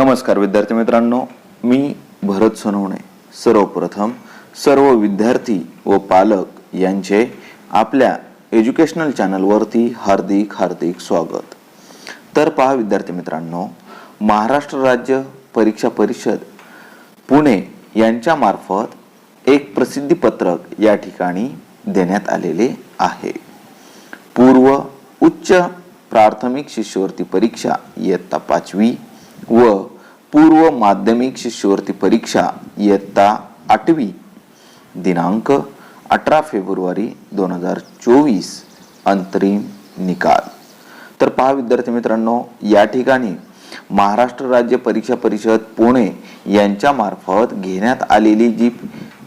नमस्कार विद्यार्थी मित्रांनो मी भरत सोनवणे. सर्वप्रथम सर्व विद्यार्थी व पालक यांचे आपल्या एज्युकेशनल चॅनलवरती हार्दिक हार्दिक स्वागत. तर पहा विद्यार्थी मित्रांनो महाराष्ट्र राज्य परीक्षा परिषद पुणे यांच्यामार्फत एक प्रसिद्धीपत्रक या ठिकाणी देण्यात आलेले आहे. पूर्व उच्च प्राथमिक शिष्यवृत्ती परीक्षा इयत्ता पाचवी व पूर्व माध्यमिक शिष्यवृत्ती परीक्षा इयत्ता आठवी दिनांक अठरा फेब्रुवारी दोन हजार चोवीस अंतरिम निकाल. तर पहा विद्यार्थी मित्रांनो या ठिकाणी महाराष्ट्र राज्य परीक्षा परिषद पुणे यांच्या मार्फत घेण्यात आलेली जी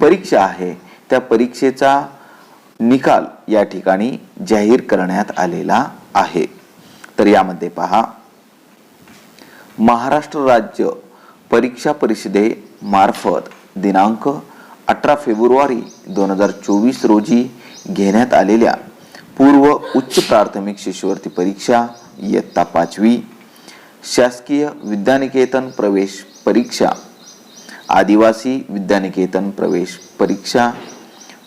परीक्षा आहे त्या परीक्षेचा निकाल या ठिकाणी जाहीर करण्यात आलेला आहे. तर यामध्ये पहा महाराष्ट्र राज्य परीक्षा परिषदे मार्फत दिनांक अठरा फेब्रुवारी दोन हजार चोवीस रोजी घेण्यात आलेल्या पूर्व उच्च प्राथमिक शिष्यवृत्ती परीक्षा इयत्ता पाचवी शासकीय विद्यानिकेतन प्रवेश परीक्षा आदिवासी विद्यानिकेतन प्रवेश परीक्षा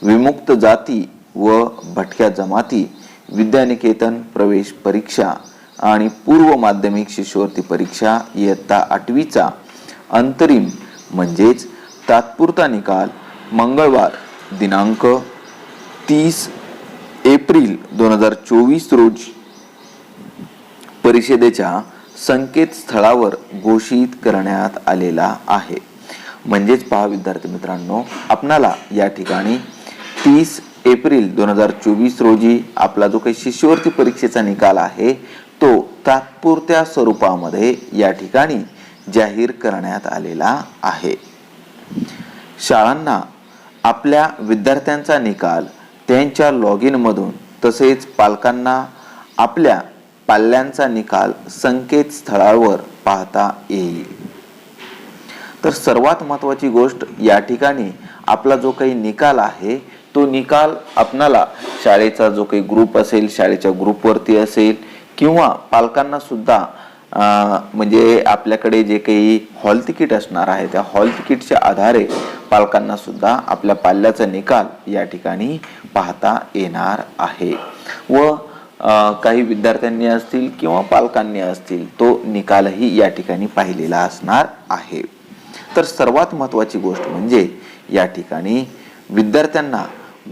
विमुक्त जाती व भटक्या जमाती विद्यानिकेतन प्रवेश परीक्षा आणि पूर्व माध्यमिक शिष्यवृत्ती परीक्षा इयत्ता आठवीचा अंतरिम म्हणजेच तात्पुरता निकाल मंगळवार दिनांक तीस एप्रिल दोन हजार चोवीस रोज. परिषदेच्या संकेतस्थळावर घोषित करण्यात आलेला आहे. म्हणजेच पहा विद्यार्थी मित्रांनो आपणाला या ठिकाणी तीस एप्रिल दोन हजार चोवीस रोजी आपला जो काही शिष्यवृत्ती परीक्षेचा निकाल आहे तात्पुरत्या स्वरूपामध्ये या ठिकाणी जाहीर करण्यात आलेला आहे. शाळांना आपल्या विद्यार्थ्यांचा निकाल त्यांच्या लॉग मधून तसेच पालकांना आपल्या पाल्यांचा निकाल संकेतस्थळावर पाहता येईल. तर सर्वात महत्वाची गोष्ट या ठिकाणी आपला जो काही निकाल आहे तो निकाल आपणाला शाळेचा जो काही ग्रुप असेल शाळेच्या ग्रुपवरती असेल किंवा पालकांना सुद्धा म्हणजे आपल्याकडे जे काही हॉल तिकीट असणार आहे त्या हॉल तिकीटच्या आधारे पालकांना सुद्धा आपल्या पाल्याचा निकाल या ठिकाणी पाहता येणार आहे. व काही विद्यार्थ्यांनी असतील किंवा पालकांनी असतील तो निकालही या ठिकाणी पाहिलेला असणार आहे. तर सर्वात महत्वाची गोष्ट म्हणजे या ठिकाणी विद्यार्थ्यांना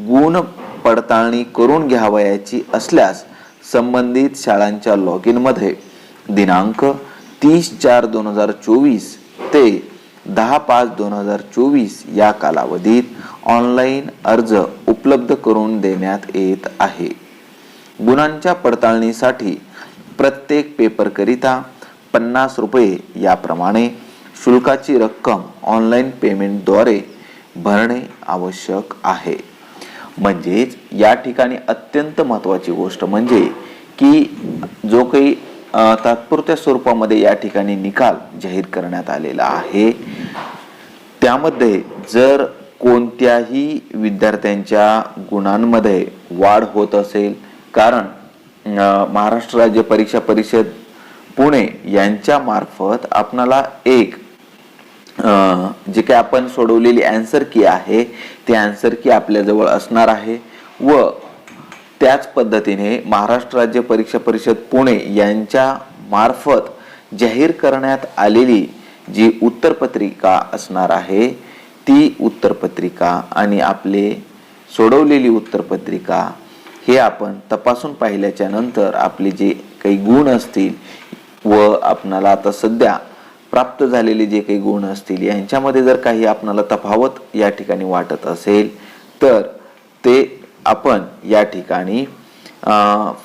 गुण पडताळणी करून घ्यावयाची असल्यास संबंधित शाळांच्या लॉग इनमध्ये दिनांक तीस चार दोन हजार चोवीस ते दहा पाच दोन हजार चोवीस या कालावधीत ऑनलाईन अर्ज उपलब्ध करून देण्यात येत आहे. गुणांच्या पडताळणीसाठी प्रत्येक पेपरकरिता पन्नास रुपये याप्रमाणे शुल्काची रक्कम ऑनलाईन पेमेंटद्वारे भरणे आवश्यक आहे. म्हणजेच या ठिकाणी अत्यंत महत्त्वाची गोष्ट म्हणजे की जो काही तात्पुरत्या स्वरूपामध्ये या ठिकाणी निकाल जाहीर करण्यात आलेला आहे त्यामध्ये जर कोणत्याही विद्यार्थ्यांच्या गुणांमध्ये वाढ होत असेल कारण महाराष्ट्र राज्य परीक्षा परिषद पुणे यांच्या मार्फत आपणाला एक जे काही आपण सोडवलेली अँसर की आहे ती अँसर की आपल्याजवळ असणार आहे व त्याच पद्धतीने महाराष्ट्र राज्य परीक्षा परिषद पुणे यांच्या मार्फत जाहीर करण्यात आलेली जी उत्तरपत्रिका असणार आहे ती उत्तरपत्रिका आणि आपले सोडवलेली उत्तरपत्रिका हे आपण तपासून पाहिल्याच्या नंतर आपले जे काही गुण असतील व आपणाला आता सध्या प्राप्त झालेले जे काही गुण असतील यांच्यामध्ये जर काही आपणाला तफावत या ठिकाणी वाटत असेल तर ते आपण या ठिकाणी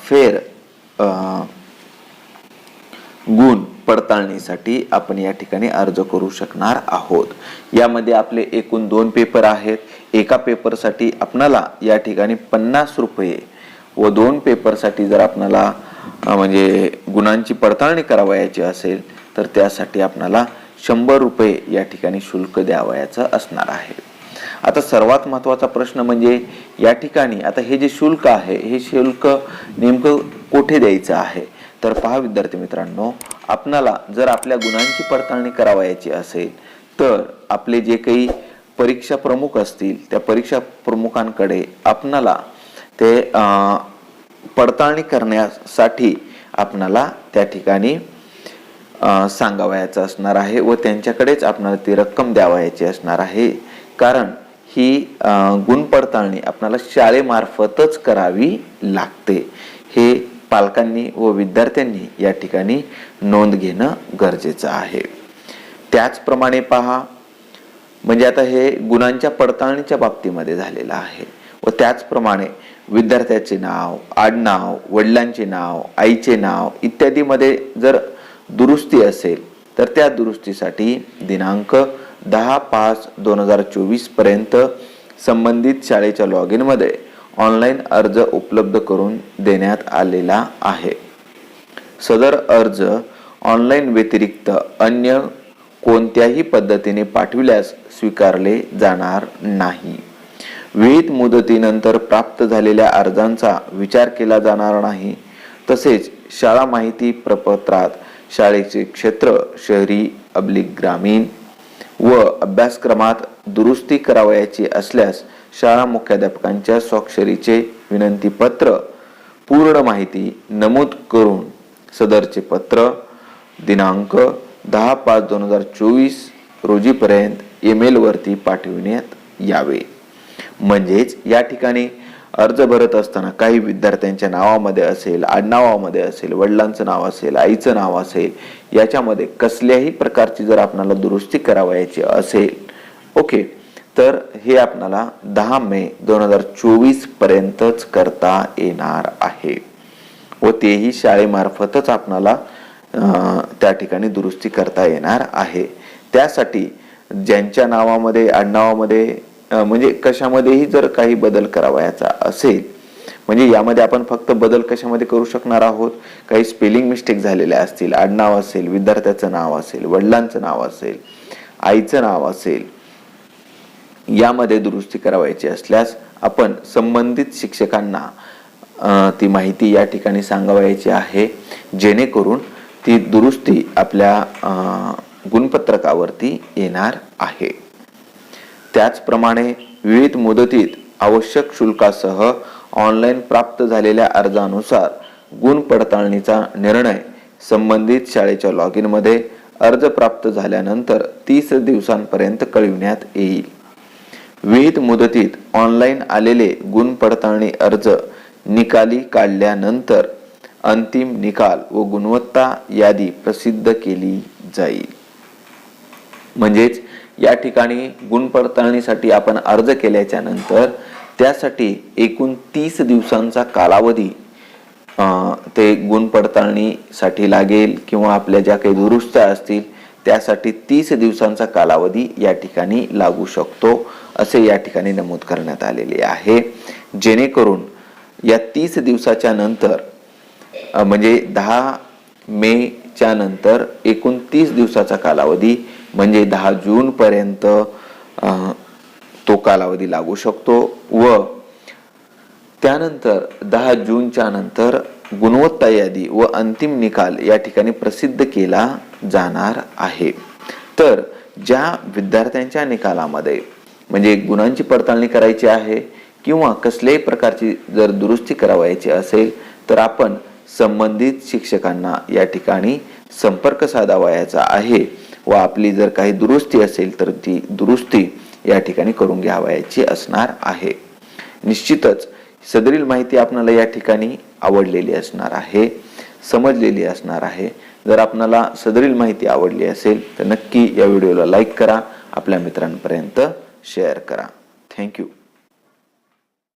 फेर गुण पडताळणीसाठी आपण या ठिकाणी अर्ज करू शकणार आहोत. यामध्ये आपले एकूण दोन पेपर आहेत. एका पेपरसाठी आपणाला या ठिकाणी पन्नास रुपये व दोन पेपरसाठी जर आपणाला म्हणजे गुणांची पडताळणी करावयाची असेल तर त्यासाठी आपणाला शंभर रुपये या ठिकाणी शुल्क द्यावयाचं असणार आहे. आता सर्वात महत्त्वाचा प्रश्न म्हणजे या ठिकाणी आता हे जे शुल्क आहे हे शुल्क नेमकं कुठे द्यायचं आहे? तर पहा विद्यार्थी मित्रांनो आपणाला जर आपल्या गुणांची पडताळणी करावयाची असेल तर आपले जे काही परीक्षा प्रमुख असतील त्या परीक्षा प्रमुखांकडे आपणाला ते पडताळणी करण्यासाठी आपणाला त्या ठिकाणी सांगावयाचं असणार आहे व त्यांच्याकडेच आपणाला ती रक्कम द्यावयाची असणार आहे. कारण ही गुण पडताळणी आपणाला शाळेमार्फतच करावी लागते. हे पालकांनी व विद्यार्थ्यांनी या ठिकाणी नोंद घेणं गरजेचं आहे. त्याचप्रमाणे पहा म्हणजे आता हे गुणांच्या पडताळणीच्या बाबतीमध्ये झालेलं आहे. व त्याचप्रमाणे विद्यार्थ्याचे नाव आडनाव वडिलांचे नाव आईचे नाव इत्यादीमध्ये जर दुरुस्ती असेल तर त्या दुरुस्तीसाठी दिनांक दहा पाच दोन हजार चोवीसपर्यंत संबंधित शाळेच्या लॉग इनमध्ये ऑनलाईन अर्ज उपलब्ध करून देण्यात आलेला आहे. सदर अर्ज ऑनलाईन व्यतिरिक्त अन्य कोणत्याही पद्धतीने पाठविल्यास स्वीकारले जाणार नाही. विहित मुदतीनंतर प्राप्त झालेल्या अर्जांचा विचार केला जाणार नाही. तसेच शाळा माहिती प्रपत्रात शाळेचे क्षेत्र शहरी अब्लिक ग्रामीण व अभ्यासक्रमात दुरुस्ती करावयाची असल्यास शाळा मुख्याध्यापकांच्या स्वाक्षरीचे विनंती पत्र पूर्ण माहिती नमूद करून सदरचे पत्र दिनांक दहा पाच दोन हजार चोवीस रोजीपर्यंत ईमेलवरती पाठविण्यात यावे. म्हणजेच या ठिकाणी अर्ज भरत असताना काही विद्यार्थ्यांच्या नावामध्ये असेल आडनावामध्ये असेल वडिलांचं नाव असेल आईचं नाव असेल याच्यामध्ये कसल्याही प्रकारची जर आपणाला दुरुस्ती करावयाची असेल ओके तर हे आपणाला दहा मे दोन हजार चोवीस पर्यंतच करता येणार आहे. व तेही शाळेमार्फतच आपणाला त्या ठिकाणी दुरुस्ती करता येणार आहे. त्यासाठी ज्यांच्या नावामध्ये आडनावामध्ये म्हणजे कशामध्येही जर काही बदल करावयाचा असेल म्हणजे यामध्ये आपण फक्त बदल कशामध्ये करू शकणार आहोत? काही स्पेलिंग मिस्टेक झालेल्या असतील आडनाव असेल विद्यार्थ्याचं नाव असेल वडिलांचं नाव असेल आईचं नाव असेल यामध्ये दुरुस्ती करावायची असल्यास आपण संबंधित शिक्षकांना ती माहिती या ठिकाणी सांगावयाची आहे. जेणेकरून ती दुरुस्ती आपल्या गुणपत्रकावरती येणार आहे. त्याचप्रमाणे विविध मुदतीत आवश्यक शुल्कासह ऑनलाईन प्राप्त झालेल्या अर्जानुसार गुण पडताळणीचा निर्णय संबंधित शाळेच्या लॉग इनमध्ये अर्ज प्राप्त झाल्यानंतर तीस दिवसांपर्यंत कळविण्यात येईल. विहित मुदतीत ऑनलाईन आलेले गुण पडताळणी अर्ज निकाली काढल्यानंतर अंतिम निकाल व गुणवत्ता यादी प्रसिद्ध केली जाईल. म्हणजेच या ठिकाणी गुण पडताळणीसाठी आपण अर्ज केल्याच्यानंतर त्यासाठी एकूण तीस दिवसांचा कालावधी ते गुण पडताळणीसाठी लागेल किंवा आपल्या ज्या काही दुरुस्त्या असतील त्यासाठी तीस दिवसांचा कालावधी या ठिकाणी लागू शकतो असे या ठिकाणी नमूद करण्यात आलेले आहे. जेणेकरून या तीस दिवसाच्या नंतर म्हणजे दहा मेच्या नंतर एकूण तीस दिवसाचा कालावधी म्हणजे दहा जून पर्यंत तो कालावधी लागू शकतो व त्यानंतर दहा जूनच्या नंतर गुणवत्ता यादी व अंतिम निकाल या ठिकाणी प्रसिद्ध केला जाणार आहे. तर ज्या विद्यार्थ्यांच्या निकालामध्ये म्हणजे गुणांची पडताळणी करायची आहे किंवा कसल्याही प्रकारची जर दुरुस्ती करावयाची असेल तर आपण संबंधित शिक्षकांना या ठिकाणी संपर्क साधावयाचा आहे. व आपली जर काही दुरुस्ती असेल तर ती दुरुस्ती या ठिकाणी करून घ्यावयाची असणार आहे. निश्चितच सदरील माहिती आपणाला या ठिकाणी आवडलेली असणार आहे समजलेली असणार आहे. जर आपणाला सदरील माहिती आवडली असेल तर नक्की या व्हिडिओला लाईक करा आपल्या मित्रांपर्यंत शेअर करा. थँक्यू.